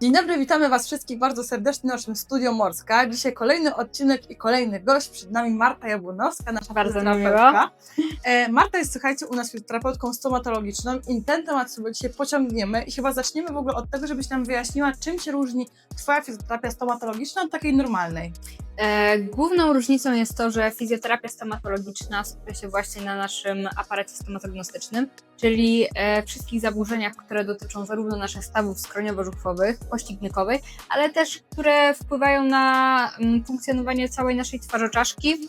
Dzień dobry, witamy Was wszystkich bardzo serdecznie w naszym studio Morska. Dzisiaj kolejny odcinek i kolejny gość. Przed nami Marta Jabłonowska, nasza Bardzo mi fizjoterapeutka. E, Marta jest, słuchajcie, u nas fizjoterapeutką stomatologiczną i ten temat sobie dzisiaj pociągniemy i chyba zaczniemy w ogóle od tego, żebyś nam wyjaśniła, czym się różni Twoja fizjoterapia stomatologiczna od takiej normalnej. E, Główną różnicą jest to, że fizjoterapia stomatologiczna skupia się właśnie na naszym aparacie stomatolognostycznym, czyli e, wszystkich zaburzeniach, które dotyczą zarówno naszych stawów skroniowo-żuchwowych, kości gnykowej, ale też które wpływają na mm, funkcjonowanie całej naszej twarzoczaszki,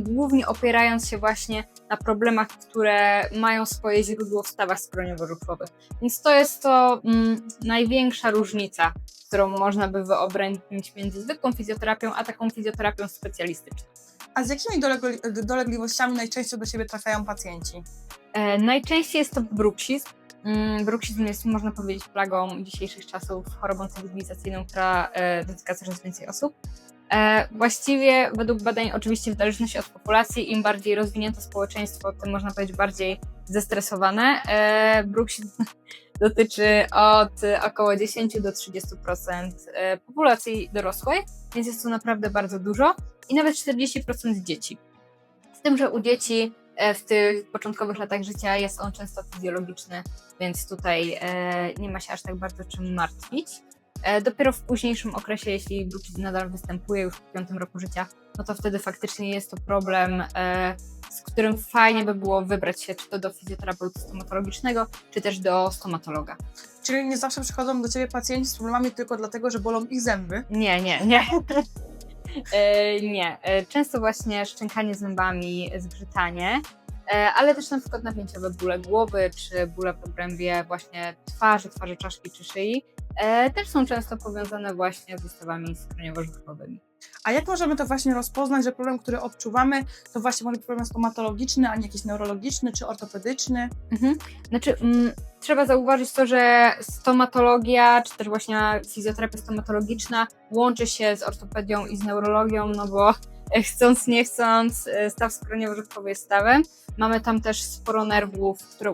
głównie opierając się właśnie na problemach, które mają swoje źródło w stawach skroniowo-żuchwowych. Więc to jest to mm, największa różnica, którą można by wyodrębnić między zwykłą fizjoterapią, a taką fizjoterapią specjalistyczną. A z jakimi dolegli- dolegliwościami najczęściej do siebie trafiają pacjenci? E, najczęściej jest to bruksizm. Mm, Bruksizm jest, można powiedzieć, plagą dzisiejszych czasów, chorobą cywilizacyjną, która e, dotyka coraz więcej osób. E, właściwie według badań, oczywiście w zależności od populacji, im bardziej rozwinięte społeczeństwo, tym można powiedzieć bardziej zestresowane. E, bruksizm dotyczy od około 10 do 30% e, populacji dorosłej, więc jest to naprawdę bardzo dużo i nawet 40% dzieci. Z tym, że u dzieci w tych początkowych latach życia jest on często fizjologiczny, więc tutaj nie ma się aż tak bardzo czym martwić. E, Dopiero w późniejszym okresie, jeśli bruksizm nadal występuje już w piątym roku życia, no to wtedy faktycznie jest to problem, e, z którym fajnie by było wybrać się czy to do fizjoterapeuty stomatologicznego, czy też do stomatologa. Czyli nie zawsze przychodzą do Ciebie pacjenci z problemami tylko dlatego, że bolą ich zęby. Nie, nie, nie. E, nie. Często właśnie szczękanie zębami, zgrzytanie, ale też na przykład napięciowe bóle głowy, czy bóle w obrębie właśnie twarzy, twarzy czaszki czy szyi, e, też są często powiązane właśnie z stawami skroniowo-żuchwowymi. A jak możemy to właśnie rozpoznać, że problem, który odczuwamy, to właśnie może być problem stomatologiczny, a nie jakiś neurologiczny czy ortopedyczny? Mhm. Znaczy, mm, trzeba zauważyć to, że stomatologia, czy też właśnie fizjoterapia stomatologiczna łączy się z ortopedią i z neurologią, no bo e, chcąc, nie chcąc, e, staw skroniowo-żuchwowy jest stawem. Mamy tam też sporo nerwów, które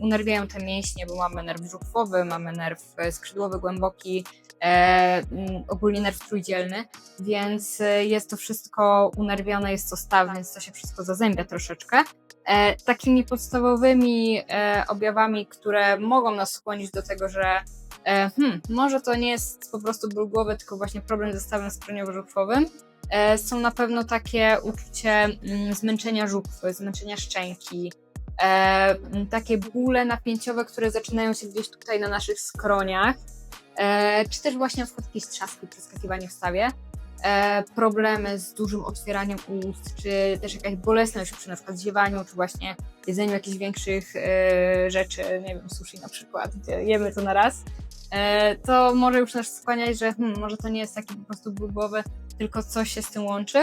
unerwiają te mięśnie, bo mamy nerw żuchwowy, mamy nerw e, skrzydłowy głęboki, e, ogólnie nerw trójdzielny, więc e, jest to wszystko unerwione, jest to staw, więc to się wszystko zazębia troszeczkę. E, takimi podstawowymi e, objawami, które mogą nas skłonić do tego, że e, hmm, może to nie jest po prostu ból głowy, tylko właśnie problem ze stawem skroniowo-żuchwowym, e, są na pewno takie uczucie mm, zmęczenia żuchwy, zmęczenia szczęki, e, takie bóle napięciowe, które zaczynają się gdzieś tutaj na naszych skroniach, e, czy też właśnie na przykład jakieś trzaski, przeskakiwanie w stawie e, problemy z dużym otwieraniem ust, czy też jakaś bolesność przy na przykład zziewaniu, czy właśnie jedzeniu jakichś większych e, rzeczy, nie wiem, sushi na przykład, jemy to na raz, e, to może już nas skłaniać, że hmm, może to nie jest taki po prostu ból głowy, tylko coś się z tym łączy.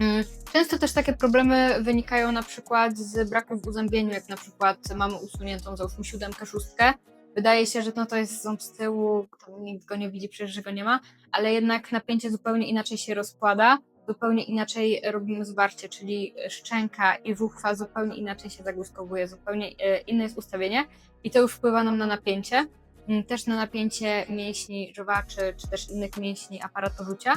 Mm, Często też takie problemy wynikają na przykład z braku w uzębieniu, jak na przykład mamy usuniętą załóżmy siódemkę, szóstkę. Wydaje się, że no to jest ząb z tyłu, nikt go nie widzi, przecież że go nie ma, ale jednak napięcie zupełnie inaczej się rozkłada, zupełnie inaczej robimy zwarcie, czyli szczęka i żuchwa zupełnie inaczej się zagłuskowuje, zupełnie e, inne jest ustawienie i to już wpływa nam na napięcie, Mm, też na napięcie mięśni żowaczy, czy też innych mięśni aparatu rzucia.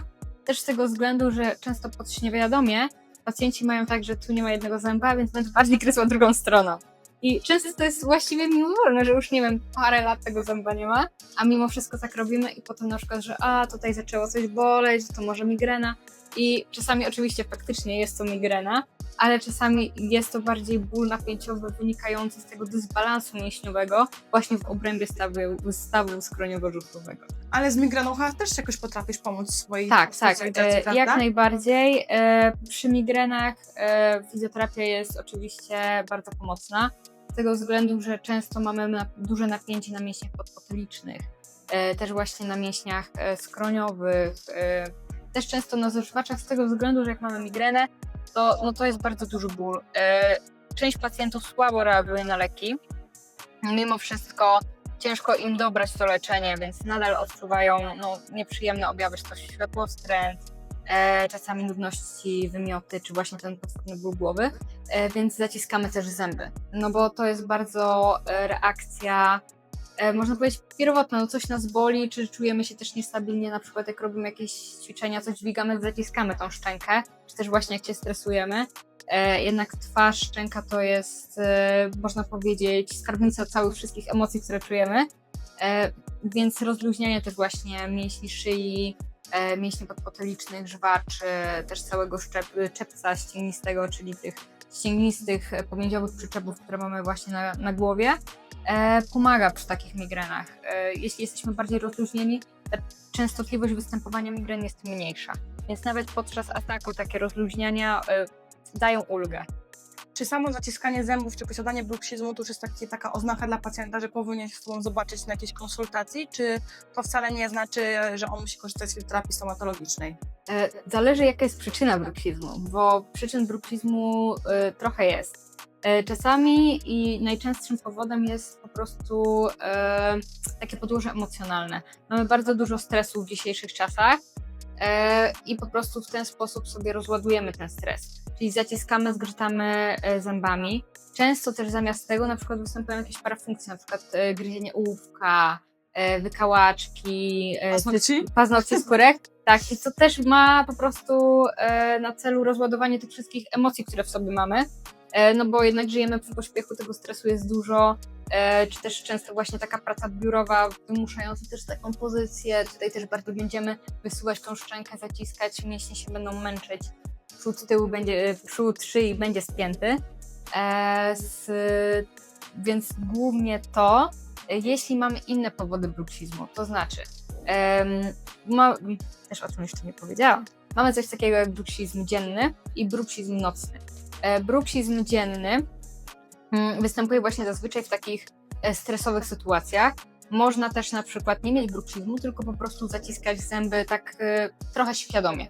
Też z tego względu, że często pod niewiadomie pacjenci mają tak, że tu nie ma jednego zęba, więc będę bardziej gryzła drugą stroną. I często to jest właściwie mimowolne, że już nie wiem, parę lat tego zęba nie ma, a mimo wszystko tak robimy i potem na przykład, że a tutaj zaczęło coś boleć, to może migrena. I czasami oczywiście faktycznie jest to migrena, ale czasami jest to bardziej ból napięciowy wynikający z tego dysbalansu mięśniowego właśnie w obrębie stawu, stawu skroniowo-żuchwowego. Ale z migreną chyba też jakoś potrafisz pomóc swojej Tak, tak, e, prawda? jak najbardziej. E, Przy migrenach e, fizjoterapia jest oczywiście bardzo pomocna, z tego względu, że często mamy duże napięcie na mięśniach podpotylicznych, też właśnie na mięśniach skroniowych, też często na zżuwaczach, z tego względu, że jak mamy migrenę, to, no to jest bardzo duży ból. Część pacjentów słabo reaguje na leki, mimo wszystko ciężko im dobrać to leczenie, więc nadal odczuwają no, nieprzyjemne objawy, czy to światłostręt, e, czasami nudności, wymioty, czy właśnie ten podskórny ból głowy, e, więc zaciskamy też zęby, no bo to jest bardzo e, reakcja e, można powiedzieć, pierwotna, no coś nas boli, czy czujemy się też niestabilnie, na przykład jak robimy jakieś ćwiczenia, coś dźwigamy, zaciskamy tą szczękę, czy też właśnie jak się stresujemy. E, jednak twarz, szczęka to jest, e, można powiedzieć, skarbnica całych wszystkich emocji, które czujemy. E, więc rozluźnianie też właśnie mięśni szyi, mięśni podpotelicznych, żwaczy, też całego szczep, czepca ścięgnistego, czyli tych ścięgnistych, pomiędziowych przyczepów, które mamy właśnie na, na głowie, pomaga przy takich migrenach. Jeśli jesteśmy bardziej rozluźnieni, ta częstotliwość występowania migren jest mniejsza. Więc nawet podczas ataku takie rozluźniania dają ulgę. Czy samo zaciskanie zębów, czy posiadanie bruksizmu to już jest taki, taka oznaka dla pacjenta, że powinien się z Tobą zobaczyć na jakiejś konsultacji, czy to wcale nie znaczy, że on musi korzystać z terapii stomatologicznej? E, Zależy jaka jest przyczyna bruksizmu, bo przyczyn bruksizmu e, trochę jest. E, Czasami i najczęstszym powodem jest po prostu e, takie podłoże emocjonalne. Mamy bardzo dużo stresu w dzisiejszych czasach e, i po prostu w ten sposób sobie rozładujemy ten stres. Czyli zaciskamy, zgrzytamy e, zębami. Często też zamiast tego na przykład występują jakieś parafunkcje, na przykład e, gryzienie ołówka, e, wykałaczki, Paznokci? paznokcie skórek. Tak, i to też ma po prostu na celu rozładowanie tych wszystkich emocji, które w sobie mamy. No bo jednak żyjemy w pośpiechu, tego stresu jest dużo, czy też często właśnie taka praca biurowa wymuszająca też taką pozycję. Tutaj też bardzo będziemy wysuwać tą szczękę, zaciskać, mięśnie się będą męczyć. Przód tyłu będzie, przód szyi będzie spięty. E, z, więc głównie to, e, jeśli mamy inne powody bruksizmu, to znaczy, em, ma, też o tym jeszcze nie powiedziałam, mamy coś takiego jak bruksizm dzienny i bruksizm nocny. E, bruksizm dzienny mm, występuje właśnie zazwyczaj w takich e, stresowych sytuacjach. Można też na przykład nie mieć bruksizmu, tylko po prostu zaciskać zęby tak e, trochę świadomie.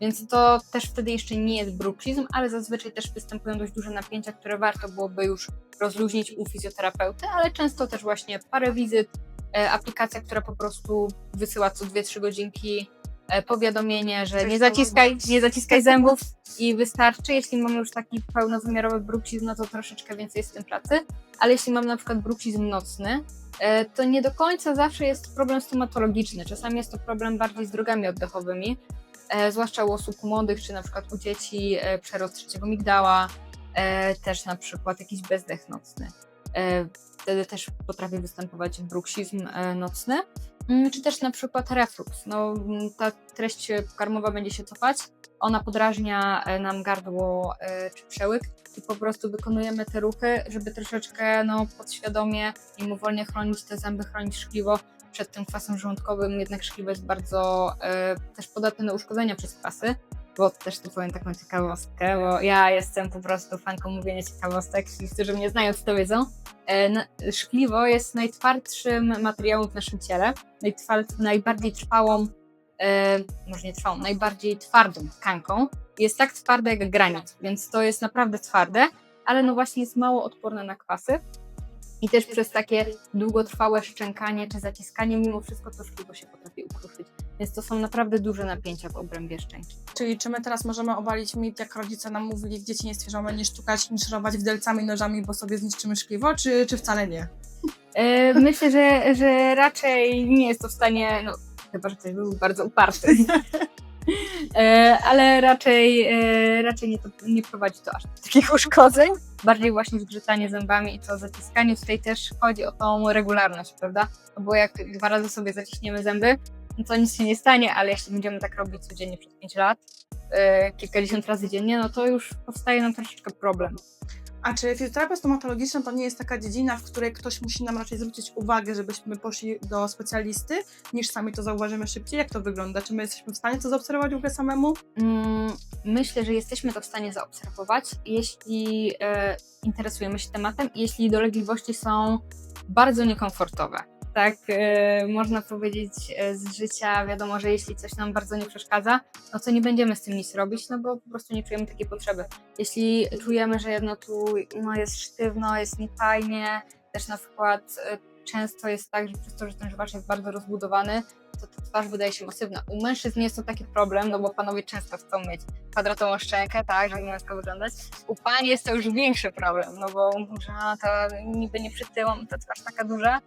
Więc to też wtedy jeszcze nie jest bruksizm, ale zazwyczaj też występują dość duże napięcia, które warto byłoby już rozluźnić u fizjoterapeuty, ale często też właśnie parę wizyt, e, aplikacja, która po prostu wysyła co 2-3 godzinki e, powiadomienie, że Coś nie zaciskaj, nie zaciskaj zębów i wystarczy. Jeśli mamy już taki pełnowymiarowy bruksizm, no to troszeczkę więcej jest w tym pracy, ale jeśli mamy na przykład bruksizm nocny, e, to nie do końca zawsze jest problem stomatologiczny. Czasami jest to problem bardziej z drogami oddechowymi, zwłaszcza u osób młodych, czy na przykład u dzieci e, przerost trzeciego migdała, e, też na przykład jakiś bezdech nocny. E, wtedy też potrafi występować bruksizm e, nocny, Mm, czy też na przykład reflux. No, mm, ta treść pokarmowa będzie się cofać, ona podrażnia e, nam gardło e, czy przełyk i po prostu wykonujemy te ruchy, żeby troszeczkę no, podświadomie mimowolnie chronić te zęby, chronić szkliwo przed tym kwasem żołądkowym. Jednak szkliwo jest bardzo e, też podatne na uszkodzenia przez kwasy, bo też tu powiem taką ciekawostkę, bo ja jestem po prostu fanką mówienia ciekawostek, ci, którzy mnie znają, to wiedzą. E, Szkliwo jest najtwardszym materiałem w naszym ciele, najbardziej trwałą, e, może nie trwałą, najbardziej twardą tkanką. Jest tak twarde jak granit, więc to jest naprawdę twarde, ale no właśnie jest mało odporne na kwasy. I też przez takie długotrwałe szczękanie czy zaciskanie, mimo wszystko to szkliwo się potrafi ukruszyć. Więc to są naprawdę duże napięcia w obrębie szczęki. Czyli czy my teraz możemy obalić mit, jak rodzice nam mówili w dzieciństwie, że mamy nie sztukać, nie szorować nożami, bo sobie zniszczymy szkliwo, czy, czy wcale nie? E, myślę, że, że raczej nie jest to w stanie, no, chyba że ktoś był bardzo uparty. E, ale raczej, e, raczej nie, to, nie prowadzi to aż do takich uszkodzeń. Bardziej właśnie zgrzytanie zębami i to zaciskanie. Tutaj też chodzi o tą regularność, prawda? No bo jak dwa razy sobie zaciśniemy zęby, no to nic się nie stanie, ale jeśli będziemy tak robić codziennie przez 5 lat, e, kilkadziesiąt razy dziennie, no to już powstaje nam troszeczkę problem. A czy fizjoterapia stomatologiczna to nie jest taka dziedzina, w której ktoś musi nam raczej zwrócić uwagę, żebyśmy poszli do specjalisty, niż sami to zauważymy szybciej? Jak to wygląda? Czy my jesteśmy w stanie to zaobserwować w ogóle samemu? Mm, Myślę, że jesteśmy to w stanie zaobserwować, jeśli e, interesujemy się tematem i jeśli dolegliwości są bardzo niekomfortowe. Tak, e, można powiedzieć e, z życia, wiadomo, że jeśli coś nam bardzo nie przeszkadza, no to nie będziemy z tym nic robić, no bo po prostu nie czujemy takiej potrzeby. Jeśli czujemy, że jedno tu no, jest sztywno, jest niefajnie, też na przykład e, często jest tak, że przez to, że ten żywacz jest bardzo rozbudowany, to ta twarz wydaje się masywna. U mężczyzn jest to taki problem, no bo panowie często chcą mieć kwadratową szczękę, tak, żeby męsko wyglądać. U pań jest to już większy problem, no bo że to niby nie przytyłam, ta twarz taka duża,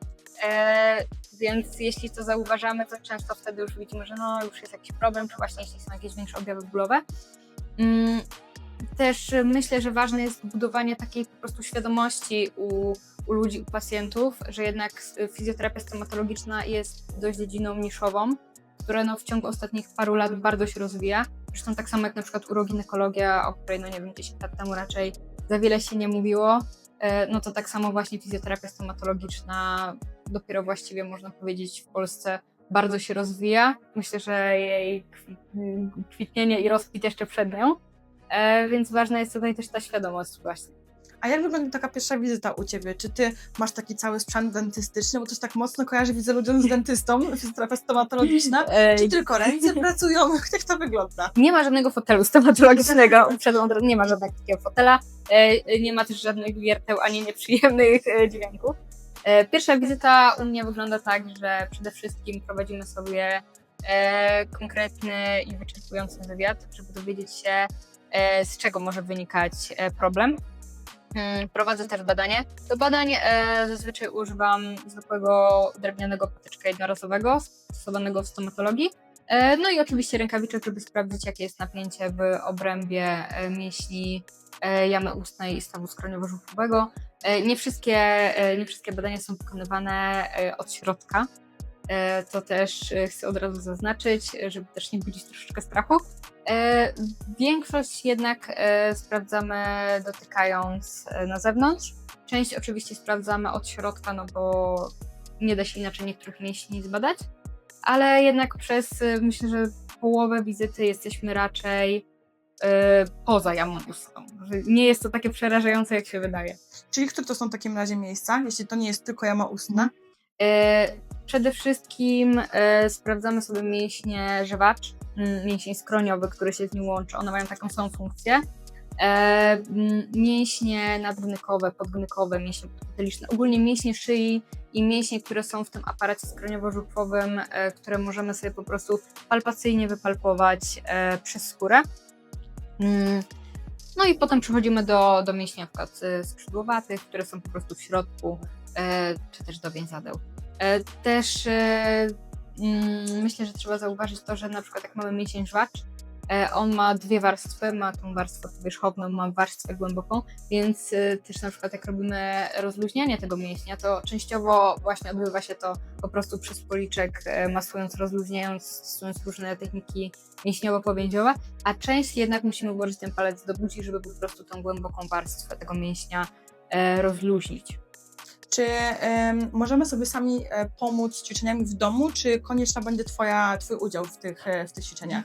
E, więc jeśli to zauważamy, to często wtedy już widzimy, że no już jest jakiś problem, czy właśnie jeśli są jakieś większe objawy bólowe. Mm, Też myślę, że ważne jest budowanie takiej po prostu świadomości u, u ludzi, u pacjentów, że jednak fizjoterapia stomatologiczna jest dość dziedziną niszową, która no w ciągu ostatnich paru lat bardzo się rozwija. Zresztą tak samo jak na przykład uroginekologia, o której no nie wiem, 10 lat temu raczej za wiele się nie mówiło, e, no to tak samo właśnie fizjoterapia stomatologiczna dopiero właściwie można powiedzieć w Polsce bardzo się rozwija. Myślę, że jej kwi- kwitnienie i rozkwit jeszcze przed nią. E, więc ważna jest tutaj też ta świadomość właśnie. A jak wygląda taka pierwsza wizyta u Ciebie? Czy Ty masz taki cały sprzęt dentystyczny? Bo też tak mocno kojarzy, widzę ludziom z dentystą, fizjoterapia stomatologiczna. E, Czy tylko ręce pracują? Jak to wygląda? Nie ma żadnego fotelu stomatologicznego, razu, nie ma żadnego takiego fotela, e, nie ma też żadnych wierteł ani nieprzyjemnych dźwięków. E, Pierwsza wizyta u mnie wygląda tak, że przede wszystkim prowadzimy sobie e, konkretny i wyczerpujący wywiad, żeby dowiedzieć się, e, z czego może wynikać problem. Mm, Prowadzę też badanie. Do badań zazwyczaj używam zwykłego drewnianego patyczka jednorazowego, stosowanego w stomatologii. No i oczywiście rękawiczek, żeby sprawdzić, jakie jest napięcie w obrębie mięśni jamy ustnej i stawu skroniowo-żuchowego. E, Nie wszystkie, e, nie wszystkie badania są wykonywane e, od środka. E, To też e, chcę od razu zaznaczyć, e, żeby też nie budzić troszeczkę strachu. E, Większość jednak e, sprawdzamy dotykając e, na zewnątrz. Część oczywiście sprawdzamy od środka, no bo nie da się inaczej niektórych mięśni zbadać ale jednak przez myślę, że połowę wizyty jesteśmy raczej poza jamą ustną. Że Nie jest to takie przerażające, jak się wydaje. Czyli które to są w takim razie miejsca, jeśli to nie jest tylko jama ustna? Y, przede wszystkim y, sprawdzamy sobie mięśnie żywacz, mięsień skroniowy, który się z nim łączy. One mają taką samą funkcję. E, mięśnie nadgnykowe, podgnykowe, mięśnie podpytliczne, ogólnie mięśnie szyi i mięśnie, które są w tym aparacie skroniowo-żuchwowym, e, które możemy sobie po prostu palpacyjnie wypalpować e, przez skórę. Mm, No i potem przechodzimy do, do mięśni skrzydłowatych, które są po prostu w środku, e, czy też do więzadeł. E, Też e, mm, myślę, że trzeba zauważyć to, że na przykład jak mamy mięsień żwacz, on ma dwie warstwy, ma tą warstwę powierzchowną, ma warstwę głęboką, więc e, też na przykład jak robimy rozluźnianie tego mięśnia, to częściowo właśnie odbywa się to po prostu przez policzek, e, masując, rozluźniając, stosując różne techniki mięśniowo-powięziowe, a część jednak musimy włożyć ten palec do buzi, żeby po prostu tą głęboką warstwę tego mięśnia e, rozluźnić. Czy em, możemy sobie sami e, pomóc ćwiczeniami w domu, czy konieczna będzie twoja, Twój udział w tych, e, w tych ćwiczeniach?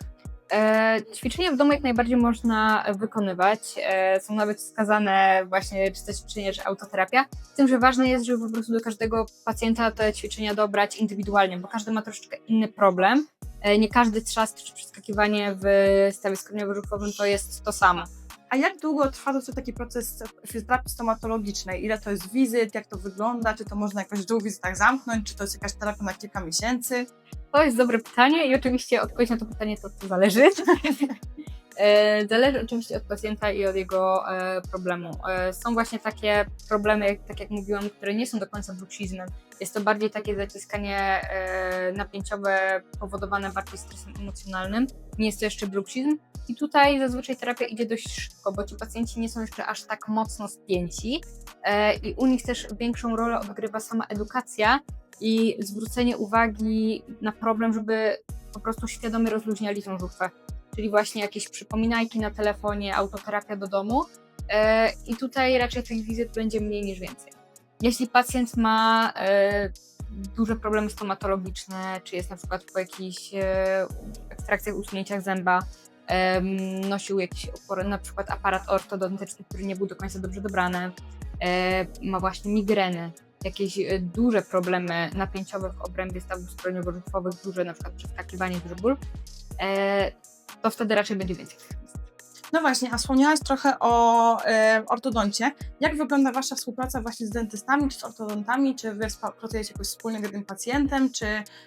E, ćwiczenia w domu jak najbardziej można wykonywać. E, są nawet wskazane właśnie czy to ćwiczenie, czy autoterapia. Z tym, że ważne jest, żeby po prostu do każdego pacjenta te ćwiczenia dobrać indywidualnie, bo każdy ma troszeczkę inny problem. E, nie każdy trzask czy przeskakiwanie w stawie skroniowo-żuchwowym to jest to samo. A jak długo trwa to taki proces fizjoterapii stomatologicznej? Ile to jest wizyt, jak to wygląda? Czy to można jakoś w wizytach zamknąć? Czy to jest jakaś terapia na kilka miesięcy? To jest dobre pytanie i oczywiście odpowiedź na to pytanie to, to zależy. E, Zależy oczywiście od pacjenta i od jego e, problemu. E, Są właśnie takie problemy, tak jak mówiłam, które nie są do końca bruksizmem. Jest to bardziej takie zaciskanie napięciowe powodowane bardziej stresem emocjonalnym. Nie jest to jeszcze bruksizm. I tutaj zazwyczaj terapia idzie dość szybko, bo ci pacjenci nie są jeszcze aż tak mocno spięci. I u nich też większą rolę odgrywa sama edukacja i zwrócenie uwagi na problem, żeby po prostu świadomie rozluźniali tą żuchwę. Czyli właśnie jakieś przypominajki na telefonie, autoterapia do domu. E, I tutaj raczej tych wizyt będzie mniej niż więcej. Jeśli pacjent ma e, duże problemy stomatologiczne, czy jest na przykład po jakichś ekstrakcjach, usunięciach zęba, nosił jakiś na przykład aparat ortodontyczny, który nie był do końca dobrze dobrany, e, ma właśnie migreny, jakieś duże problemy napięciowe w obrębie stawów skroniowo-żuchwowych, duże na przykład przeskakiwanie, duży ból, to wtedy raczej będzie więcej. tych. No właśnie, a wspomniałaś trochę o e, ortodoncie. Jak wygląda Wasza współpraca właśnie z dentystami, czy z ortodontami? Czy Wy pracujecie jakoś wspólnie z jednym pacjentem, czy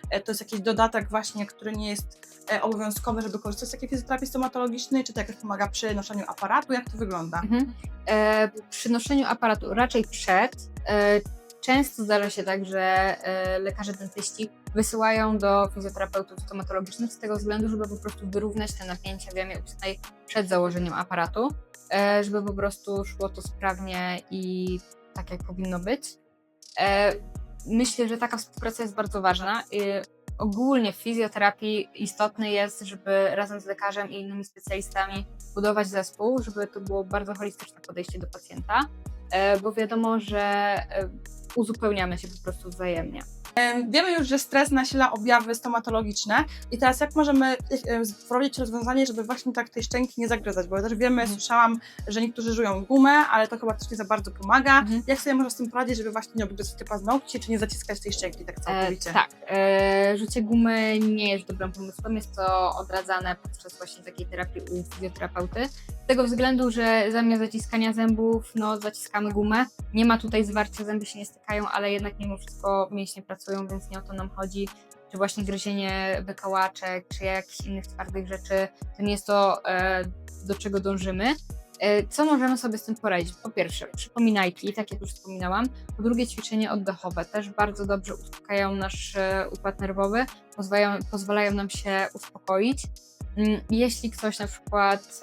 e, to jest jakiś dodatek właśnie, który nie jest e, obowiązkowy, żeby korzystać z takiej fizjoterapii stomatologicznej? Czy to jakoś pomaga przy noszeniu aparatu? Jak to wygląda? Mhm. E, przy noszeniu aparatu raczej przed. E, często zdarza się tak, że e, lekarze dentyści wysyłają do fizjoterapeutów stomatologicznych z tego względu, żeby po prostu wyrównać te napięcia w jamie ustnej przed założeniem aparatu, e, żeby po prostu szło to sprawnie i tak jak powinno być. E, Myślę, że taka współpraca jest bardzo ważna. Y, Ogólnie w fizjoterapii istotne jest, żeby razem z lekarzem i innymi specjalistami budować zespół, żeby to było bardzo holistyczne podejście do pacjenta, e, bo wiadomo, że e, uzupełniamy się po prostu wzajemnie. Em, Wiemy już, że stres nasila objawy stomatologiczne i teraz jak możemy em, wprowadzić rozwiązanie, żeby właśnie tak tej szczęki nie zagryzać, bo ja też wiemy, Mhm. słyszałam, że niektórzy żują gumę, ale to chyba też nie za bardzo pomaga. Mhm. Jak sobie można z tym poradzić, żeby właśnie nie obgryzć te paznokcie, czy nie zaciskać tej szczęki tak E, całkowicie? tak, e, rzucie gumy nie jest dobrym pomysłem, jest to odradzane podczas właśnie takiej terapii u fizjoterapeuty. Z tego względu, że zamiast zaciskania zębów, no zaciskamy gumę. Nie ma tutaj zwarcia, zęby się nie stykają, ale jednak mimo wszystko mięśnie pracują, więc nie o to nam chodzi. Czy właśnie gryzienie wykałaczek, czy jakichś innych twardych rzeczy, to nie jest to, e, do czego dążymy. E, Co możemy sobie z tym poradzić? Po pierwsze, przypominajki, tak jak już wspominałam. Po drugie, ćwiczenie oddechowe też bardzo dobrze uspokajają nasz e, układ nerwowy, pozwalają, pozwalają nam się uspokoić. Mm, Jeśli ktoś na przykład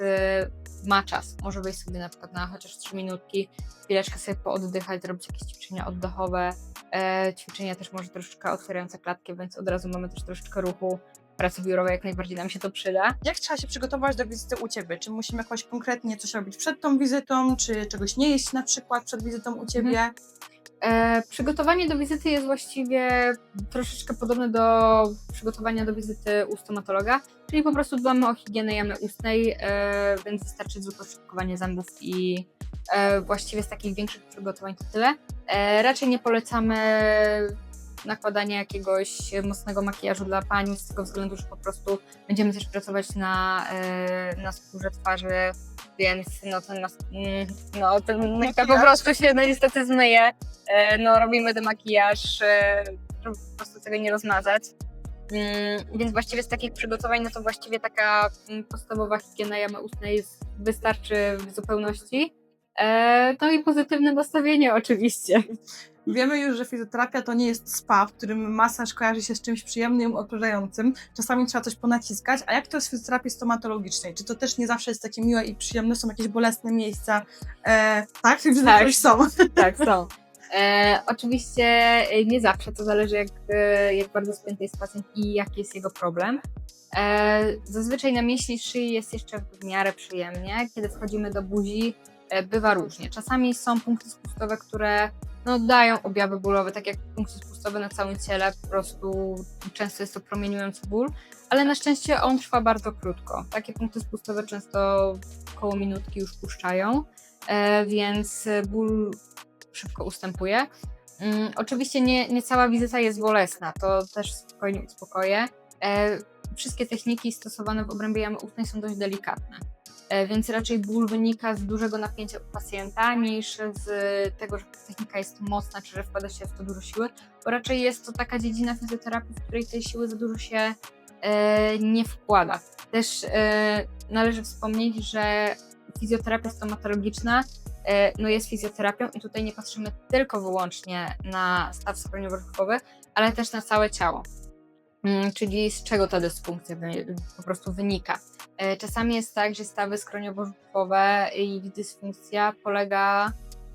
ma czas, może wejść sobie na przykład na chociaż 3 minutki, chwileczkę sobie pooddychać, zrobić jakieś ćwiczenia oddechowe. E, ćwiczenia też może troszeczkę otwierające klatkę, więc od razu mamy też troszeczkę ruchu pracy biurowej, jak najbardziej nam się to przyda. Jak trzeba się przygotować do wizyty u Ciebie? Czy musimy jakoś konkretnie coś robić przed tą wizytą, czy czegoś nie jeść na przykład przed wizytą u Ciebie? E, przygotowanie do wizyty jest właściwie troszeczkę podobne do przygotowania do wizyty u stomatologa, czyli po prostu dbamy o higienę jamy ustnej, e, więc wystarczy zwykłe szczotkowanie zębów i e, właściwie z takich większych przygotowań to tyle. E, raczej nie polecamy nakładania jakiegoś mocnego makijażu dla pań, z tego względu, że po prostu będziemy też pracować na, e, na skórze twarzy, więc no ten, mm, no, ten make po Makijaż. prostu się no, niestety zmyje. E, no, robimy demakijaż, e, żeby po prostu tego nie rozmazać. Mm, Więc właściwie z takich przygotowań, no to właściwie taka mm, podstawowa higiena jamy ustnej wystarczy w zupełności. E, No i pozytywne nastawienie oczywiście. Wiemy już, że fizjoterapia to nie jest spa, w którym masaż kojarzy się z czymś przyjemnym, odprężającym. Czasami trzeba coś ponaciskać. A jak to jest w fizjoterapii stomatologicznej? Czy to też nie zawsze jest takie miłe i przyjemne? Są jakieś bolesne miejsca? E, tak? Że Tak. są. Tak, są. E, oczywiście e, nie zawsze, to zależy jak, e, jak bardzo spięty jest pacjent i jaki jest jego problem. E, zazwyczaj na mięśni szyi jest jeszcze w miarę przyjemnie. Kiedy wchodzimy do buzi, bywa różnie. Czasami są punkty spustowe, które no, dają objawy bólowe, tak jak punkty spustowe na całym ciele, po prostu często jest to promieniujący ból, ale na szczęście on trwa bardzo krótko. Takie punkty spustowe często koło minutki już puszczają, e, więc ból szybko ustępuje. Mm, oczywiście nie, nie cała wizyta jest bolesna, to też spokojnie uspokoję. E, wszystkie techniki stosowane w obrębie jamy ustnej są dość delikatne, e, więc raczej ból wynika z dużego napięcia u pacjenta niż z tego, że technika jest mocna, czy że wkłada się w to dużo siły, bo raczej jest to taka dziedzina fizjoterapii, w której tej siły za dużo się e, nie wkłada. Też e, należy wspomnieć, że fizjoterapia stomatologiczna e, no jest fizjoterapią i tutaj nie patrzymy tylko wyłącznie na staw skroniowo-brzuchowy, ale też na całe ciało. Mm, Czyli z czego ta dysfunkcja po prostu wynika. E, Czasami jest tak, że stawy skroniowo-brzuchowe i dysfunkcja polega,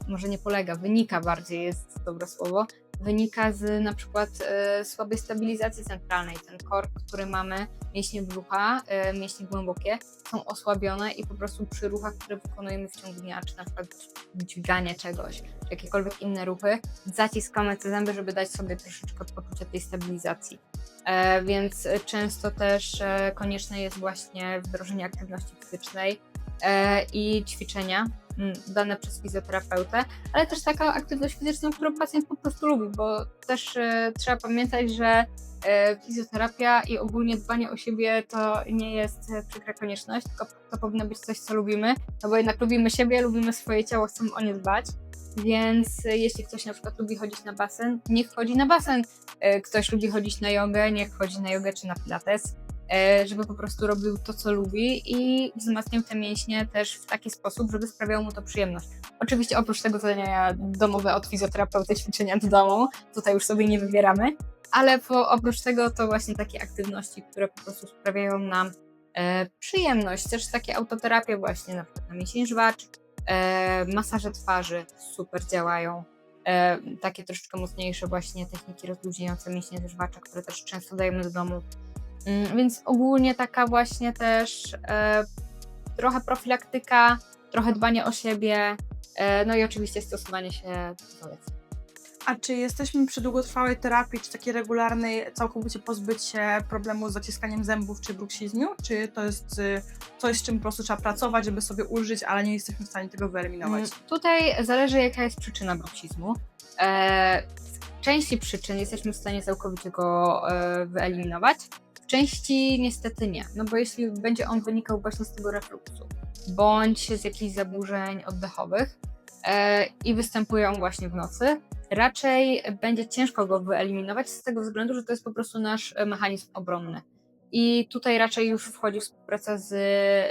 może nie polega, wynika bardziej, jest dobre słowo, wynika z na przykład e, słabej stabilizacji centralnej. Ten kork, który mamy, mięśnie brzucha, e, mięśnie głębokie, są osłabione i po prostu przy ruchach, które wykonujemy w ciągu dnia, czy na przykład dźwiganie czegoś, czy jakiekolwiek inne ruchy, zaciskamy te zęby, żeby dać sobie troszeczkę poczucia tej stabilizacji. E, więc często też e, konieczne jest właśnie wdrożenie aktywności fizycznej i ćwiczenia mm, dane przez fizjoterapeutę, ale też taka aktywność fizyczna, którą pacjent po prostu lubi, bo też e, trzeba pamiętać, że e, fizjoterapia i ogólnie dbanie o siebie to nie jest e, przykra konieczność, tylko to powinno być coś, co lubimy, no bo jednak lubimy siebie, lubimy swoje ciało, chcemy o nie dbać. Więc e, jeśli ktoś na przykład lubi chodzić na basen, niech chodzi na basen. E, Ktoś lubi chodzić na jogę, niech chodzi na jogę czy na pilates, e, żeby po prostu robił to, co lubi i wzmacniał te mięśnie też w taki sposób, żeby sprawiało mu to przyjemność. Oczywiście oprócz tego zadania domowe od fizjoterapeuty, ćwiczenia do domu, tutaj już sobie nie wybieramy, ale po, oprócz tego to właśnie takie aktywności, które po prostu sprawiają nam e, przyjemność, też takie autoterapie właśnie, na przykład na mięsień żwacz, e, masaże twarzy super działają. E, takie troszeczkę mocniejsze właśnie techniki rozluźniające mięśnie żwacza, które też często dajemy do domu. Mm, Więc ogólnie taka właśnie też e, trochę profilaktyka, trochę dbanie o siebie, e, no i oczywiście stosowanie się do poleceń. A czy jesteśmy przy długotrwałej terapii, czy takiej regularnej, całkowicie pozbyć się problemu z zaciskaniem zębów czy bruksizmu? Czy to jest y, coś, z czym po prostu trzeba pracować, żeby sobie ulżyć, ale nie jesteśmy w stanie tego wyeliminować? Mm, Tutaj zależy, jaka jest przyczyna bruksizmu. E, w części przyczyn jesteśmy w stanie całkowicie go e, wyeliminować, części niestety nie, no bo jeśli będzie on wynikał właśnie z tego refluksu, bądź z jakichś zaburzeń oddechowych e, i występują właśnie w nocy, raczej będzie ciężko go wyeliminować z tego względu, że to jest po prostu nasz e, mechanizm obronny. I tutaj raczej już wchodzi współpraca z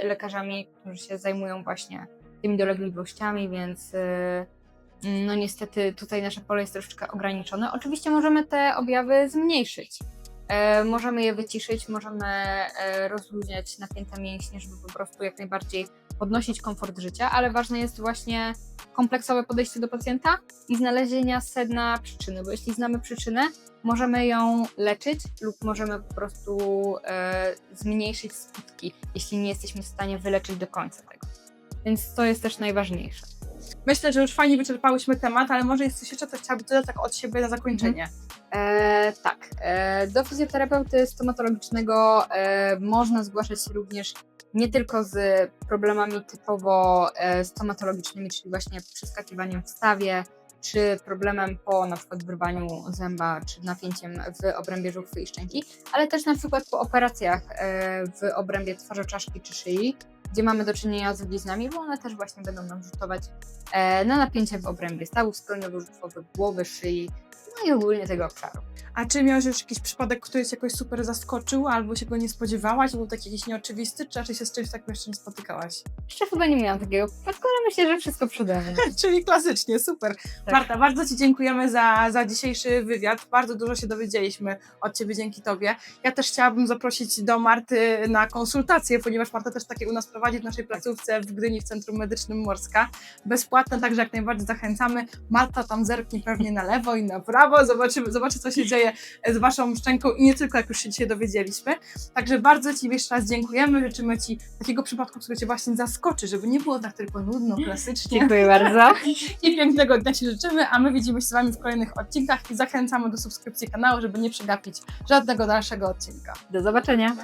lekarzami, którzy się zajmują właśnie tymi dolegliwościami, więc y, no niestety tutaj nasze pole jest troszeczkę ograniczone. Oczywiście możemy te objawy zmniejszyć. E, możemy je wyciszyć, możemy e, rozluźniać napięte mięśnie, żeby po prostu jak najbardziej podnosić komfort życia, ale ważne jest właśnie kompleksowe podejście do pacjenta i znalezienia sedna przyczyny, bo jeśli znamy przyczynę, możemy ją leczyć lub możemy po prostu e, zmniejszyć skutki, jeśli nie jesteśmy w stanie wyleczyć do końca tego. Więc to jest też najważniejsze. Myślę, że już fajnie wyczerpałyśmy temat, ale może jest coś jeszcze, co chciałaby dodać tak od siebie na zakończenie. E, tak, e, do fizjoterapeuty stomatologicznego e, można zgłaszać się również nie tylko z problemami typowo e, stomatologicznymi, czyli właśnie przeskakiwaniem w stawie, czy problemem po na przykład wyrwaniu zęba, czy napięciem w obrębie żuchwy i szczęki, ale też na przykład po operacjach e, w obrębie twarzoczaszki czy szyi, gdzie mamy do czynienia z bliznami, bo one też właśnie będą nam rzutować e, na napięcie w obrębie stawów skroniowo-żuchwowych, głowy, szyi, no i ogólnie tego obszaru. A czy miałeś już jakiś przypadek, który cię jakoś super zaskoczył, albo się go nie spodziewałaś, był taki jakiś nieoczywisty, czy raczej się z czymś takim jeszcze nie spotykałaś? Jeszcze chyba nie miałam takiego przypadku, ale myślę, że wszystko przede mną. Czyli klasycznie, super. Tak. Marta, bardzo Ci dziękujemy za, za dzisiejszy wywiad. Bardzo dużo się dowiedzieliśmy od Ciebie dzięki Tobie. Ja też chciałabym zaprosić do Marty na konsultację, ponieważ Marta też takie u nas prowadzi w naszej placówce w Gdyni w Centrum Medycznym Morska. Bezpłatne, także jak najbardziej zachęcamy. Marta tam zerknie pewnie na lewo i na prawo, zobaczymy, zobaczy co się dzieje z Waszą szczęką i nie tylko, jak już się dzisiaj dowiedzieliśmy. Także bardzo Ci jeszcze raz dziękujemy. Życzymy Ci takiego przypadku, który Cię właśnie zaskoczy, żeby nie było tak tylko nudno, klasycznie. Dziękuję bardzo. I pięknego dnia Ci życzymy, a my widzimy się z Wami w kolejnych odcinkach i zachęcamy do subskrypcji kanału, żeby nie przegapić żadnego dalszego odcinka. Do zobaczenia.